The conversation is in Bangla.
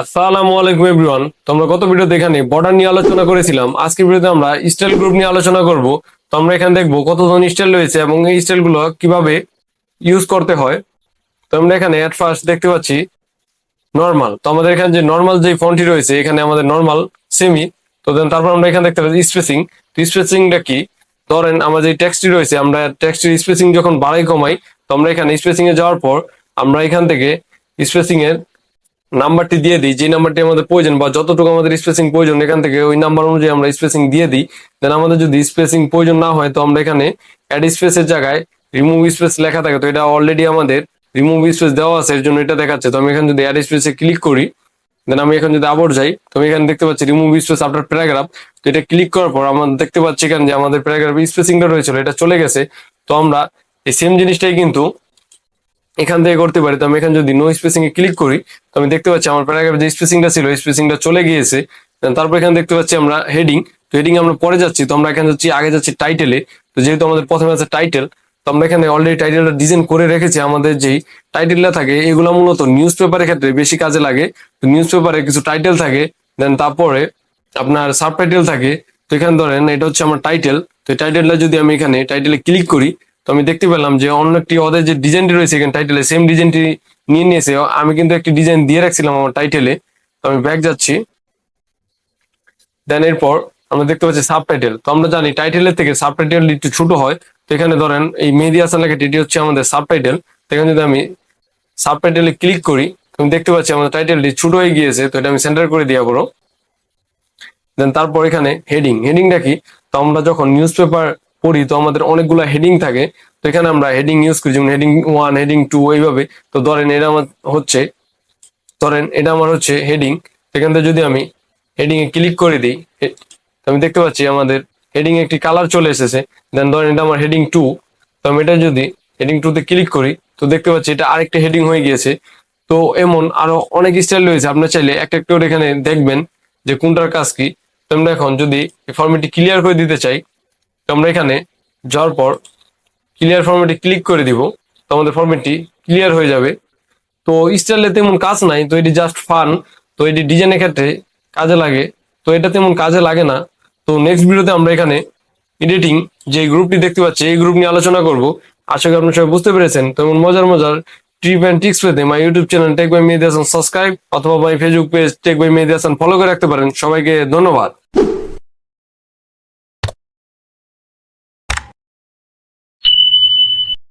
আসসালামু আলাইকুম এভরিওয়ান। তোমরা গত ভিডিও এখানে বর্ডার নিয়ে আলোচনা করেছিলাম। আজকের ভিডিওতে আমরা স্টাইল গ্রুপ নিয়ে আলোচনা করব। তো আমরা এখানে দেখব কতজন স্টাইল রয়েছে এবং এই স্টাইলগুলো কীভাবে ইউজ করতে হয়। তো আমরা এখানে অ্যাট ফার্স্ট দেখতে পাচ্ছি নর্মাল তো আমাদের এখানে যে নর্মাল যে ফন্টটি রয়েছে, এখানে আমাদের নর্মাল সেমি তো তারপর আমরা এখানে দেখতে পাচ্ছি স্পেসিং তো স্পেসিংটা কি? ধরেন আমাদের যে টেক্সটটি রয়েছে, আমরা টেক্সটের স্পেসিং যখন বাড়াই, কমাই, তো আমরা এখানে স্পেসিং যাওয়ার পর আমরা এখান থেকে স্পেসিং নাম্বারটি দিয়ে দিই, যে নাম্বারটি আমাদের প্রয়োজন বা যতটুকু আমাদের স্পেসিং প্রয়োজন, এখান থেকে ওই নাম্বার অনুযায়ী আমরা স্পেসিং দিয়ে দিই। দেন আমাদের যদি স্পেসিং প্রয়োজন না হয়, তো আমরা এখানে অ্যাড স্পেসের জায়গায় রিমুভ স্পেস লেখা থাকে। তো এটা অলরেডি আমাদের রিমুভ স্পেস দেওয়া আছে, এর জন্য এটা দেখাচ্ছে। তো আমি এখানে যদি অ্যাড স্পেসে ক্লিক করি দেন আমি এখন যদি আবার যাই, তো আমি এখানে দেখতে পাচ্ছি রিমুভ স্পেস আফটার প্যারাগ্রাফ তো এটা ক্লিক করার পর আমরা দেখতে পাচ্ছি এখানে যে আমাদের প্যারাগ্রাফ স্পেসিংটা রয়েছিল, এটা চলে গেছে। তো আমরা এই সেম জিনিসটাই কিন্তু এখান থেকে করতে পারি। তো আমি এখানে যদি নো স্পেসিং এ ক্লিক করি, তো আমি দেখতে পাচ্ছি আমার প্যারাগ্রাফ যে স্পেসিংটা ছিল স্পেসিংটা চলে গিয়েছে। তারপর এখানে দেখতে পাচ্ছি আমরা হেডিং তো হেডিং আমরা পরে যাচ্ছি, তো আমরা এখানে যাচ্ছি, আগে যাচ্ছি টাইটেলে তো যেহেতু আমাদের প্রথমে আছে টাইটেল তো আমরা এখানে অলরেডি টাইটেলটা ডিজাইন করে রেখেছি, আমাদের যেই টাইটেলটা থাকে, এগুলো মূলত নিউজ পেপারের ক্ষেত্রে বেশি কাজে লাগে। তো নিউজ পেপারে কিছু টাইটেল থাকে দেন তারপরে আপনার সাব টাইটেল থাকে। তো এখানে ধরেন, এটা হচ্ছে আমার টাইটেল তো টাইটেলটা যদি আমি এখানে টাইটেলে ক্লিক করি তো আমি দেখতে পেলাম যে অন্য একটি ওদের যে ডিজাইনটি রয়েছে এখানে টাইটেলে সেম ডিজাইনটি নিয়ে নিয়েছে। আমি কিন্তু একটি ডিজাইন দিয়ে রাখছিলাম আমার টাইটেলে তো আমি ব্যাক যাচ্ছি। দেন এরপর আমরা দেখতে পাচ্ছি সাব টাইটেল তো আমরা জানি টাইটেলের থেকে সাব টাইটেল একটু ছোট হয়। তো এখানে ধরেন এই মেহেদি হাসান লেখাটি, এটি হচ্ছে আমাদের সাব টাইটেল তো এখানে যদি আমি সাব টাইটেলে ক্লিক করি তুমি দেখতে পাচ্ছি আমাদের টাইটেলটি ছোট হয়ে গিয়েছে। তো এটা আমি সেন্টার করে দিয়া করো দেন তারপর এখানে হেডিং হেডিংটা কি? তো আমরা যখন নিউজ পেপার পড়ি, তো আমাদের অনেকগুলো হেডিং থাকে। তো এখানে আমরা হেডিং ইউজ করি, যেমন হেডিং ওয়ান হেডিং টু এইভাবে। তো ধরেন এটা আমার হচ্ছে, ধরেন এটা আমার হচ্ছে হেডিং এখান থেকে যদি আমি হেডিং এ ক্লিক করে দিই আমি দেখতে পাচ্ছি আমাদের হেডিং একটি কালার চলে এসেছে। দেন ধরেন এটা আমার হেডিং টু তো আমি এটা যদি হেডিং টু তে ক্লিক করি, তো দেখতে পাচ্ছি এটা আরেকটা হেডিং হয়ে গিয়েছে। তো এমন আরও অনেক স্টাইল রয়েছে। আপনার চাইলে একটা একটা এখানে দেখবেন যে কোনটার কাজ কি। তো আমরা এখন যদি ফর্মেটটি ক্লিয়ার করে দিতে চাই আমরা এখানে যাওয়ার পর ক্লিয়ার ফর্মেটে ক্লিক করে দিব, তো আমাদের ফর্মেটটি ক্লিয়ার হয়ে যাবে। তো স্টাইলে তেমন কাজ নাই, তো এটি জাস্ট ফান তো এটি ডিজাইনের ক্ষেত্রে কাজে লাগে, তো এটা তেমন কাজে লাগে না। তো নেক্সট ভিডিওতে আমরা এখানে এডিটিং যে গ্রুপটি দেখতে পাচ্ছি, এই গ্রুপ নিয়ে আলোচনা করব। আশা করি আপনারা সবাই বুঝতে পেরেছেন তেমন মজার মজার ট্রিপ অ্যান্ড টিক্স পেতে my YouTube channel tech by Mehedi Hasan subscribe অথবা my Facebook page tech by Mehedi Hasan follow করে রাখতে পারেন। সবাইকে ধন্যবাদ।